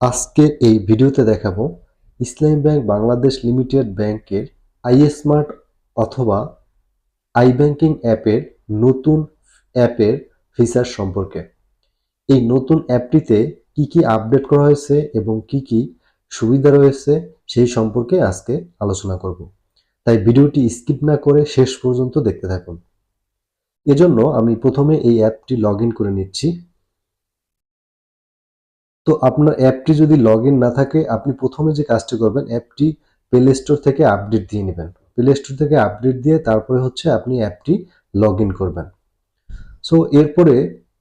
আজকে এই ভিডিওতে দেখাবো ইসলামী ব্যাংক বাংলাদেশ লিমিটেড ব্যাংকের আইএসমার্ট অথবা আই ব্যাংকিং অ্যাপের নতুন অ্যাপের ফিচার সম্পর্কে। এই নতুন অ্যাপটিতে কি কি আপডেট করা হয়েছে এবং কি কি সুবিধা রয়েছে সেই সম্পর্কে আজকে আলোচনা করব। তাই ভিডিওটি স্কিপ না করে শেষ পর্যন্ত দেখতে থাকুন। এজন্য আমি প্রথমে এই অ্যাপটি লগ করে নিচ্ছি। তো আপনার অ্যাপটি যদি লগ না থাকে, আপনি প্রথমে যে কাজটি করবেন, অ্যাপটি প্লে স্টোর থেকে আপডেট দিয়ে নেবেন। প্লে স্টোর থেকে আপডেট দিয়ে তারপরে হচ্ছে আপনি অ্যাপটি লগ করবেন। সো এরপরে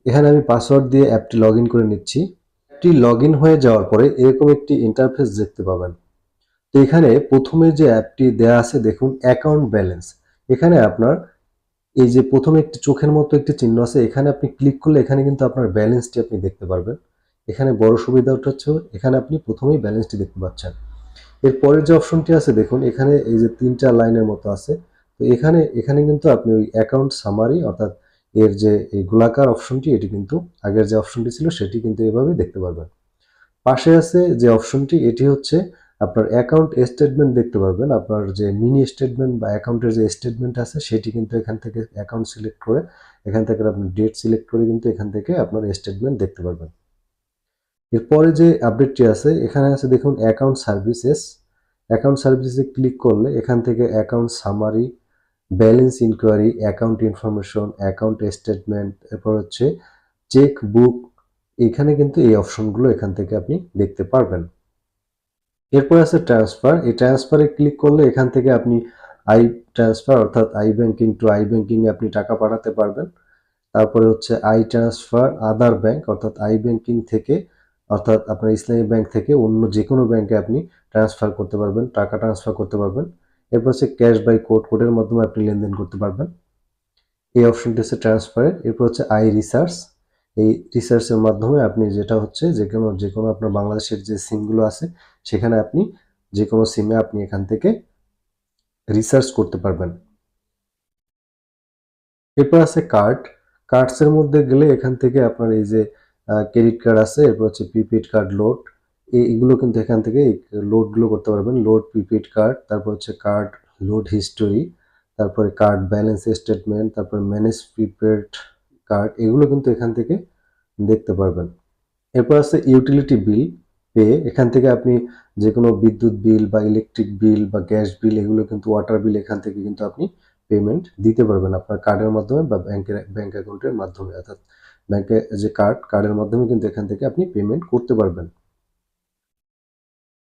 এখানে আমি পাসওয়ার্ড দিয়ে অ্যাপটি লগ করে নিচ্ছি। অ্যাপটি লগ হয়ে যাওয়ার পরে এরকম একটি ইন্টারফেস দেখতে পাবেন। তো এখানে প্রথমে যে অ্যাপটি দেয়া আছে, দেখুন অ্যাকাউন্ট ব্যালেন্স এখানে আপনার এই যে প্রথমে একটি চোখের মতো একটি চিহ্ন আছে, এখানে আপনি ক্লিক করলে এখানে কিন্তু আপনার ব্যালেন্সটি আপনি দেখতে পারবেন। এখানে বড় সুবিধাটা হচ্ছে এখানে আপনি প্রথমেই ব্যালেন্সটি দেখতে পাচ্ছেন। এরপরের যে অপশনটি আছে, দেখুন, এখানে এই যে তিনটা লাইনের মতো আছে। তো এখানে এখানে কিন্তু আপনি ওই অ্যাকাউন্ট সামারি অর্থাৎ এর যে এই গোলাকার অপশনটি এটি কিন্তু আগের যে অপশনটি ছিল, সেটি কিন্তু এভাবে দেখতে পারবেন। পাশে আছে যে অপশনটি এটি হচ্ছে আপনার অ্যাকাউন্ট স্টেটমেন্ট দেখতে পারবেন। আপনার যে মিনি স্টেটমেন্ট বা অ্যাকাউন্টের যে স্টেটমেন্ট আছে, সেটি কিন্তু এখান থেকে অ্যাকাউন্ট সিলেক্ট করে, এখান থেকে আপনি ডেট সিলেক্ট করে কিন্তু এখান থেকে আপনার স্টেটমেন্ট দেখতে পারবেন। এরপরে যে আপডেটটি আছে, এখানে আছে দেখুন অ্যাকাউন্ট সার্ভিসেস অ্যাকাউন্ট সার্ভিসে ক্লিক করলে এখান থেকে account summary balance inquiry account information account statement এরপর হচ্ছে চেক বুক এখানে কিন্তু এই অপশনগুলো এখান থেকে আপনি দেখতে পারবেন। এরপর আছে ট্রান্সফার এই ট্রান্সফারে ক্লিক করলে এখান থেকে আপনি আই ট্রান্সফার অর্থাৎ আই ব্যাংকিং টু আই ব্যাংকিংয়ে আপনি টাকা পাঠাতে পারবেন। তারপরে হচ্ছে আই ট্রান্সফার আদার ব্যাংক অর্থাৎ আই ব্যাংকিং থেকে অর্থাৎ আপনার ইসলামী ব্যাংক থেকে অন্য যে কোনো ব্যাংকে আপনি ট্রান্সফার করতে পারবেন, টাকা ট্রান্সফার করতে পারবেন। এরপর হচ্ছে ক্যাশ বাই কোড কোডের মাধ্যমে আপনি লেনদেন করতে পারবেন। এই অপশনটি হচ্ছে ট্রান্সফারের এরপর হচ্ছে আই রিসার্চ এই রিসার্চের মাধ্যমে আপনি যেটা হচ্ছে যে কোনো যে কোনো আপনার বাংলাদেশের যে সিমগুলো আছে, সেখানে আপনি যে কোনো সিমে আপনি এখান থেকে রিসার্চ করতে পারবেন। এরপর আছে কার্ড কার্ডসের মধ্যে গেলে এখান থেকে আপনার এই যে ক্রেডিট কার্ড আছে, এরপর হচ্ছে প্রিপেড কার্ড লোড এইগুলো কিন্তু এখান থেকে লোডগুলো করতে পারবেন। লোড প্রিপেড কার্ড তারপর হচ্ছে কার্ড লোড হিস্টোরি তারপরে কার্ড ব্যালেন্স স্টেটমেন্ট তারপরে ম্যানেজ প্রিপেড কার্ড এগুলো কিন্তু এখান থেকে দেখতে পারবেন। এরপর আছে ইউটিলিটি বিল পে এখান থেকে আপনি যে কোনো বিদ্যুৎ বিল বা ইলেকট্রিক বিল বা গ্যাস বিল এগুলো কিন্তু ওয়াটার বিল এখান থেকে কিন্তু আপনি পেমেন্ট দিতে পারবেন আপনার কার্ডের মাধ্যমে বা ব্যাংকের ব্যাংক অ্যাকাউন্টের মাধ্যমে। অর্থাৎ ব্যাংকে যে কার্ড কার্ডের মাধ্যমে কিন্তু এখান থেকে আপনি পেমেন্ট করতে পারবেন।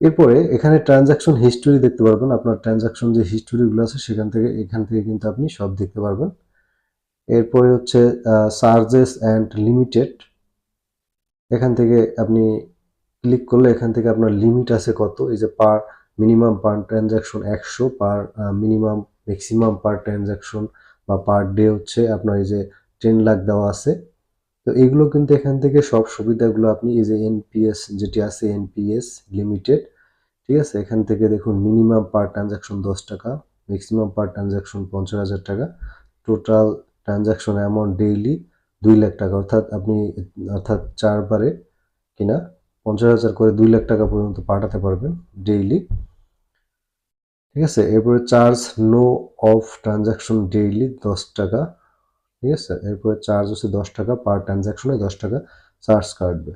এরপরে এখানে ট্রানজাকশন হিস্টোরি দেখতে পারবেন। আপনার ট্রানজাকশন যে হিস্টোরিগুলো আছে, সেখান থেকে, এখান থেকে কিন্তু আপনি সব দেখতে পারবেন। এরপরে হচ্ছে চার্জেস অ্যান্ড লিমিটেড এখান থেকে আপনি ক্লিক করলে এখান থেকে আপনার লিমিট আছে কত? এই যে পার মিনিমাম পার ট্রানজাকশন একশো per minimum maximum per transaction বা পার ডে হচ্ছে আপনার এই যে টেন লাখ দেওয়া আছে। তো এগুলো কিন্তু এখান থেকে সব সুবিধাগুলো আপনি এই যে এনপিএস যেটি আছে এনপিএস লিমিটেড ঠিক আছে? এখান থেকে দেখুন মিনিমাম পার ট্রানজাকশন দশ টাকা ম্যাক্সিমাম পার ট্রানজাকশন পঞ্চাশ হাজার টাকা টোটাল ট্রানজাকশন অ্যামাউন্ট ডেইলি দুই লাখ টাকা, অর্থাৎ আপনি, অর্থাৎ চারবারে কিনা পঞ্চাশ হাজার করে দুই লাখ টাকা পর্যন্ত পাঠাতে পারবেন ডেইলি ঠিক আছে? এরপরে charge no of transaction daily দশ টাকা ঠিক আছে? এরপরে চার্জ হচ্ছে দশ টাকা পার ট্রানজাকশনে দশ টাকা চার্জ কাটবে।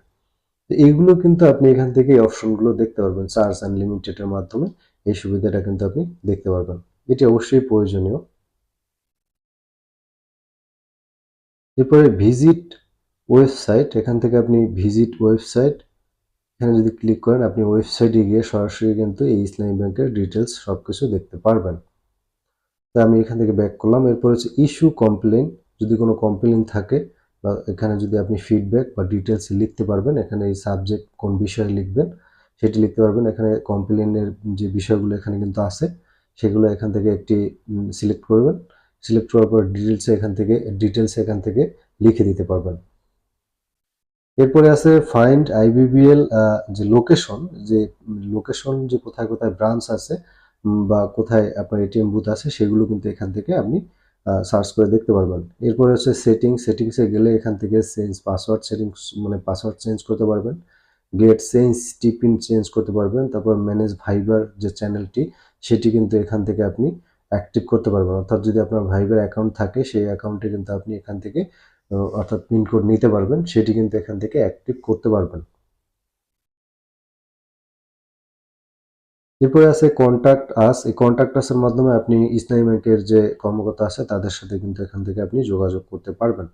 তো এইগুলো কিন্তু আপনি এখান থেকে এই অপশনগুলো দেখতে পারবেন। চার্জ আনলিমিটেডের মাধ্যমে এই সুবিধাটা কিন্তু আপনি দেখতে পারবেন। এটি অবশ্যই প্রয়োজনীয়। এরপরে ভিজিট ওয়েবসাইট এখান থেকে আপনি ভিজিট ওয়েবসাইট এখানে যদি ক্লিক করেন, আপনি ওয়েবসাইটে গিয়ে সরাসরি কিন্তু এই ইসলামী ব্যাংকের ডিটেলস সব কিছু দেখতে পারবেন। তা আমি এখান থেকে ব্যাক করলাম। এরপর হচ্ছে ইস্যু কমপ্লেন যদি কোনো কমপ্লেন থাকে, বা এখানে যদি আপনি ফিডব্যাক বা ডিটেলস লিখতে পারবেন, এখানে এই সাবজেক্ট কোন বিষয়ে লিখবেন, সেটি লিখতে পারবেন। এখানে কমপ্লেনের যে বিষয়গুলো এখানে কিন্তু আছে, সেগুলো এখান থেকে একটি সিলেক্ট করবেন। সিলেক্ট করার পর ডিটেলসে এখান থেকে ডিটেলস এখান থেকে লিখে দিতে পারবেন। এরপরে আছে ফাইন্ড আইবিবিএল যে লোকেশন যে লোকেশন যে কোথায় কোথায় ব্রাঞ্চ আছে বা কোথায় আপনার এটিএম বুথ আছে, সেগুলো কিন্তু এখান থেকে আপনি সার্চ করে দেখতে পারবেন। এরপরে হচ্ছে সেটিং সেটিংসে গেলে এখান থেকে চেঞ্জ পাসওয়ার্ড সেটিংস মানে পাসওয়ার্ড চেঞ্জ করতে পারবেন। গেট চেঞ্জ টিপিন চেঞ্জ করতে পারবেন। তারপর ম্যানেজ ভাইবার যে চ্যানেলটি সেটি কিন্তু এখান থেকে আপনি অ্যাক্টিভ করতে পারবেন। অর্থাৎ যদি আপনার ভাইবার অ্যাকাউন্ট থাকে, সেই অ্যাকাউন্টে কিন্তু আপনি এখান থেকে অর্থাৎ পিনকোড নিতে পারবেন। সেটি কিন্তু এখান থেকে অ্যাক্টিভ করতে পারবেন। এরপরে আছে কন্ট্যাক্ট আস এই কন্ট্যাক্ট আসের মাধ্যমে আপনি ইসলামী ব্যাংকের যে কর্মকর্তা আছে, তাদের সাথে কিন্তু এখান থেকে আপনি যোগাযোগ করতে পারবেন।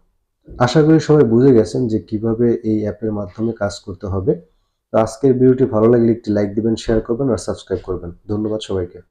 আশা করি সবাই বুঝে গেছেন যে কীভাবে এই অ্যাপের মাধ্যমে কাজ করতে হবে। তো আজকের ভিডিওটি ভালো লাগলে একটি লাইক দিবেন শেয়ার করবেন আর সাবস্ক্রাইব করবেন। ধন্যবাদ সবাইকে।